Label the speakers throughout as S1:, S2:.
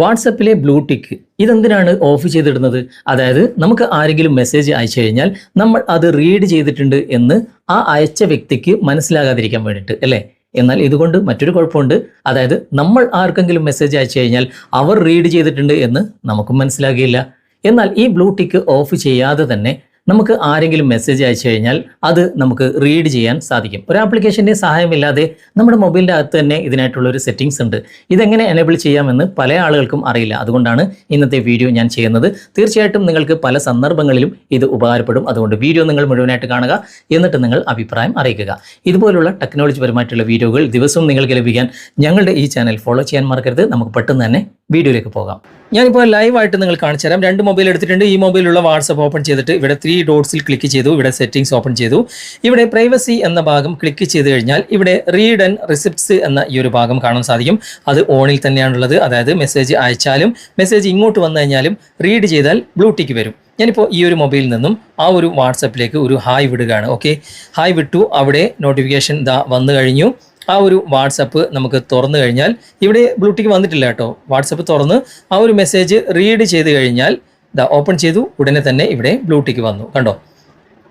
S1: വാട്സപ്പിലെ blue tick ഇതെന്തിനാണ് off ചെയ്തിടുന്നത്? അതായത് നമുക്ക് ആരെങ്കിലും മെസ്സേജ് അയച്ചു കഴിഞ്ഞാൽ നമ്മൾ അത് റീഡ് ചെയ്തിട്ടുണ്ട് എന്ന് ആ അയച്ച വ്യക്തിക്ക് മനസ്സിലാകാതിരിക്കാൻ വേണ്ടിയിട്ട് അല്ലേ? എന്നാൽ ഇതുകൊണ്ട് മറ്റൊരു കുഴപ്പമുണ്ട്. അതായത് നമ്മൾ ആർക്കെങ്കിലും മെസ്സേജ് അയച്ചു കഴിഞ്ഞാൽ അവർ റീഡ് ചെയ്തിട്ടുണ്ട് എന്ന് നമുക്കും മനസ്സിലാകില്ല. എന്നാൽ ഈ ബ്ലൂ ടിക്ക് ഓഫ് ചെയ്യാതെ തന്നെ നമുക്ക് ആരെങ്കിലും മെസ്സേജ് അയച്ചു കഴിഞ്ഞാൽ അത് നമുക്ക് റീഡ് ചെയ്യാൻ സാധിക്കും. ഒരു ആപ്ലിക്കേഷന്റെ സഹായമില്ലാതെ നമ്മുടെ മൊബൈലിന്റെ അകത്ത് തന്നെ ഇതിനായിട്ടുള്ള ഒരു സെറ്റിംഗ്സ് ഉണ്ട്. ഇതെങ്ങനെ എനേബിൾ ചെയ്യാമെന്ന് പല ആളുകൾക്കും അറിയില്ല. അതുകൊണ്ടാണ് ഇന്നത്തെ വീഡിയോ ഞാൻ ചെയ്യുന്നത്. തീർച്ചയായിട്ടും നിങ്ങൾക്ക് പല സന്ദർഭങ്ങളിലും ഇത് ഉപകാരപ്പെടും. അതുകൊണ്ട് വീഡിയോ നിങ്ങൾ മുഴുവനായിട്ട് കാണുക. എന്നിട്ട് നിങ്ങൾ അഭിപ്രായം അറിയിക്കുക. ഇതുപോലുള്ള ടെക്നോളജി പരമായിട്ടുള്ള വീഡിയോകൾ ദിവസവും നിങ്ങൾക്ക് ലഭിക്കാൻ ഞങ്ങളുടെ ഈ ചാനൽ ഫോളോ ചെയ്യാൻ മറക്കരുത്. നമുക്ക് പെട്ടെന്ന് തന്നെ വീഡിയോയിലേക്ക് പോകാം. ഞാനിപ്പോൾ ലൈവായിട്ട് നിങ്ങൾ കാണിച്ചു തരാം. രണ്ട് മൊബൈൽ എടുത്തിട്ടുണ്ട്. ഈ മൊബൈലുള്ള വാട്സപ്പ് ഓപ്പൺ ചെയ്തിട്ട് ഇവിടെ ത്രീ ഡോട്ട്സിൽ ക്ലിക്ക് ചെയ്തു. ഇവിടെ സെറ്റിംഗ്സ് ഓപ്പൺ ചെയ്തു. ഇവിടെ പ്രൈവസി എന്ന ഭാഗം ക്ലിക്ക് ചെയ്ത് കഴിഞ്ഞാൽ ഇവിടെ റീഡ് ആൻഡ് റിസിപ്റ്റ്സ് എന്ന ഈ ഒരു ഭാഗം കാണാൻ സാധിക്കും. അത് ഓണിൽ തന്നെയാണുള്ളത്. അതായത് മെസ്സേജ് അയച്ചാലും മെസ്സേജ് ഇങ്ങോട്ട് വന്നു കഴിഞ്ഞാലും റീഡ് ചെയ്താൽ ബ്ലൂടിക്ക് വരും. ഞാനിപ്പോൾ ഈ ഒരു മൊബൈലിൽ നിന്നും ആ ഒരു വാട്സപ്പിലേക്ക് ഒരു ഹായ് വിടുകയാണ്. ഓക്കെ ഹായ് വിട്ടു. അവിടെ നോട്ടിഫിക്കേഷൻ ദാ വന്നു കഴിഞ്ഞു. ആ ഒരു വാട്സപ്പ് നമുക്ക് തുറന്നു കഴിഞ്ഞാൽ ഇവിടെ ബ്ലൂടിക്ക് വന്നിട്ടില്ല കേട്ടോ. വാട്സപ്പ് തുറന്ന് ആ ഒരു മെസ്സേജ് റീഡ് ചെയ്ത് കഴിഞ്ഞാൽ ദാ ഓപ്പൺ ചെയ്തു ഉടനെ തന്നെ ഇവിടെ ബ്ലൂടിക്ക് വന്നു. കണ്ടോ?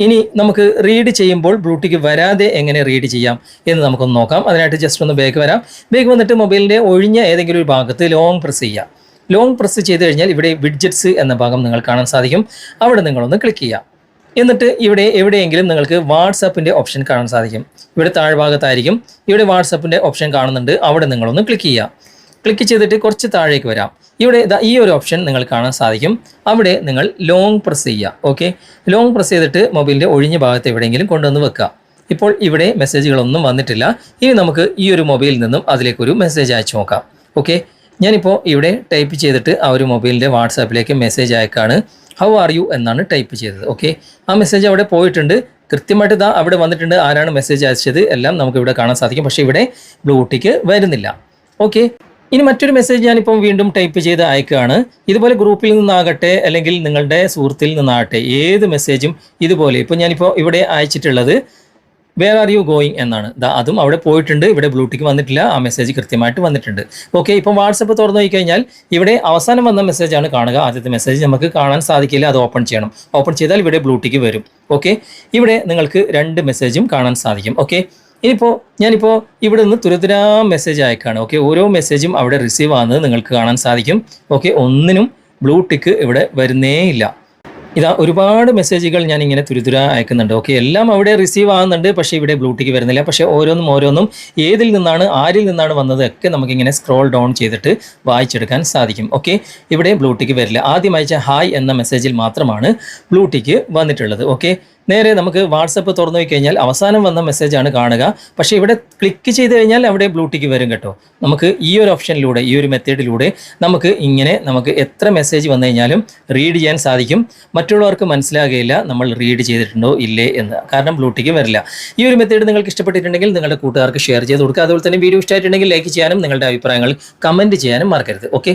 S1: ഇനി നമുക്ക് റീഡ് ചെയ്യുമ്പോൾ ബ്ലൂടിക്ക് വരാതെ എങ്ങനെ റീഡ് ചെയ്യാം എന്ന് നമുക്കൊന്ന് നോക്കാം. അതിനായിട്ട് ജസ്റ്റ് ഒന്ന് ബേക്ക് വരാം. ബേക്ക് വന്നിട്ട് മൊബൈലിന്റെ ഒഴിഞ്ഞ ഏതെങ്കിലും ഒരു ഭാഗത്ത് ലോങ് പ്രസ് ചെയ്യാം ലോങ് പ്രസ് ചെയ്ത് കഴിഞ്ഞാൽ ഇവിടെ വിഡ്ജറ്റ്സ് എന്ന ഭാഗം നിങ്ങൾ കാണാൻ സാധിക്കും. അവിടെ നിങ്ങളൊന്ന് ക്ലിക്ക് ചെയ്യാം എന്നിട്ട് ഇവിടെ എവിടെയെങ്കിലും നിങ്ങൾക്ക് വാട്സപ്പിന്റെ ഓപ്ഷൻ കാണാൻ സാധിക്കും. ഇവിടെ താഴ്ഭാഗത്തായിരിക്കും. ഇവിടെ വാട്സപ്പിന്റെ ഓപ്ഷൻ കാണുന്നുണ്ട്. അവിടെ നിങ്ങളൊന്ന് ക്ലിക്ക് ചെയ്യാം ക്ലിക്ക് ചെയ്തിട്ട് കുറച്ച് താഴേക്ക് വരാം. ഇവിടെ ഈ ഒരു ഓപ്ഷൻ നിങ്ങൾ കാണാൻ സാധിക്കും. അവിടെ നിങ്ങൾ ലോങ് പ്രസ് ചെയ്യുക. ഓക്കെ ലോങ് പ്രസ് ചെയ്തിട്ട് മൊബൈലിന്റെ ഒഴിഞ്ഞ ഭാഗത്ത് എവിടെയെങ്കിലും കൊണ്ടുവന്ന് വെക്കുക. ഇപ്പോൾ ഇവിടെ മെസ്സേജുകളൊന്നും വന്നിട്ടില്ല. ഇനി നമുക്ക് ഈ ഒരു മൊബൈലിൽ നിന്നും അതിലേക്കൊരു മെസ്സേജ് അയച്ചു നോക്കാം. ഓക്കെ ഞാനിപ്പോൾ ഇവിടെ ടൈപ്പ് ചെയ്തിട്ട് ആ ഒരു മൊബൈലിന്റെ വാട്സാപ്പിലേക്ക് മെസ്സേജ് അയക്കാണ്. ഹൗ ആർ യു എന്നാണ് ടൈപ്പ് ചെയ്തത്. ഓക്കെ ആ മെസ്സേജ് അവിടെ പോയിട്ടുണ്ട്. കൃത്യമായിട്ട് ഇതാ അവിടെ വന്നിട്ടുണ്ട്. ആരാണ് മെസ്സേജ് അയച്ചത് എല്ലാം നമുക്ക് ഇവിടെ കാണാൻ സാധിക്കും. പക്ഷേ ഇവിടെ ബ്ലൂടിക്ക് വരുന്നില്ല. ഓക്കെ ഇനി മറ്റൊരു മെസ്സേജ് ഞാനിപ്പം വീണ്ടും ടൈപ്പ് ചെയ്ത് അയക്കുകയാണ്. ഇതുപോലെ ഗ്രൂപ്പിൽ നിന്നാകട്ടെ അല്ലെങ്കിൽ നിങ്ങളുടെ സുഹൃത്തിൽ നിന്നാകട്ടെ ഏത് മെസ്സേജും ഇതുപോലെ. ഇപ്പോൾ ഞാനിപ്പോൾ ഇവിടെ അയച്ചിട്ടുള്ളത് വേർ ആർ യു ഗോയിങ് എന്നാണ്. അതും അവിടെ പോയിട്ടുണ്ട്. ഇവിടെ ബ്ലൂടിക്ക് വന്നിട്ടില്ല. ആ മെസ്സേജ് കൃത്യമായിട്ട് വന്നിട്ടുണ്ട്. ഓക്കെ ഇപ്പം വാട്സപ്പ് തുറന്നു കഴിഞ്ഞാൽ ഇവിടെ അവസാനം വന്ന മെസ്സേജാണ് കാണുക. ആദ്യത്തെ മെസ്സേജ് നമുക്ക് കാണാൻ സാധിക്കില്ല. അത് ഓപ്പൺ ചെയ്യണം. ഓപ്പൺ ചെയ്താൽ ഇവിടെ ബ്ലൂടിക്ക് വരും. ഓക്കെ ഇവിടെ നിങ്ങൾക്ക് രണ്ട് മെസ്സേജും കാണാൻ സാധിക്കും. ഓക്കെ ഇനിയിപ്പോൾ ഞാനിപ്പോൾ ഇവിടെ നിന്ന് തുരതുരാ മെസ്സേജ് അയക്കാണ്. ഓക്കെ ഓരോ മെസ്സേജും അവിടെ റിസീവ് ആകുന്നത് നിങ്ങൾക്ക് കാണാൻ സാധിക്കും. ഓക്കെ ഒന്നിനും ബ്ലൂ ടിക്ക് ഇവിടെ വരുന്നേ ഇല്ല. ഇതാ ഒരുപാട് മെസ്സേജുകൾ ഞാൻ ഇങ്ങനെ തുരുതുര അയക്കുന്നുണ്ട്. ഓക്കെ എല്ലാം അവിടെ റിസീവ് ആകുന്നുണ്ട് പക്ഷേ ഇവിടെ ബ്ലൂടിക്ക് വരുന്നില്ല. പക്ഷേ ഓരോന്നും ഓരോന്നും ഏതിൽ നിന്നാണ് ആരിൽ നിന്നാണ് വന്നത് ഒക്കെ നമുക്കിങ്ങനെ സ്ക്രോൾ ഡൗൺ ചെയ്തിട്ട് വായിച്ചെടുക്കാൻ സാധിക്കും. ഓക്കെ ഇവിടെ ബ്ലൂടിക്ക് വരില്ല ആദ്യം അയച്ച ഹായ് എന്ന മെസ്സേജിൽ മാത്രമാണ് ബ്ലൂടിക്ക് വന്നിട്ടുള്ളത്. ഓക്കെ നേരെ നമുക്ക് വാട്സപ്പ് തുറന്നു കഴിഞ്ഞാൽ അവസാനം വന്ന മെസ്സേജാണ് കാണുക. പക്ഷേ ഇവിടെ ക്ലിക്ക് ചെയ്ത് കഴിഞ്ഞാൽ അവിടെ ബ്ലൂടിക്ക് വരും കേട്ടോ. നമുക്ക് ഈ ഒരു ഓപ്ഷനിലൂടെ ഈ ഒരു മെത്തേഡിലൂടെ നമുക്ക് ഇങ്ങനെ നമുക്ക് എത്ര മെസ്സേജ് വന്നു കഴിഞ്ഞാലും റീഡ് ചെയ്യാൻ സാധിക്കും. മറ്റുള്ളവർക്ക് മനസ്സിലാകുകയില്ല നമ്മൾ റീഡ് ചെയ്തിട്ടുണ്ടോ ഇല്ലേ എന്ന്. കാരണം ബ്ലൂടിക്ക് വരില്ല. ഈ ഒരു മെത്തേഡ് നിങ്ങൾക്ക് ഇഷ്ടപ്പെട്ടിട്ടുണ്ടെങ്കിൽ നിങ്ങളുടെ കൂട്ടുകാർക്ക് ഷെയർ ചെയ്ത് കൊടുക്കുക. അതുപോലെ തന്നെ വീഡിയോ ഇഷ്ടമായിട്ടുണ്ടെങ്കിൽ ലൈക്ക് ചെയ്യാനും നിങ്ങളുടെ അഭിപ്രായങ്ങൾ കമന്റ് ചെയ്യാനും മറക്കരുത്. ഓക്കെ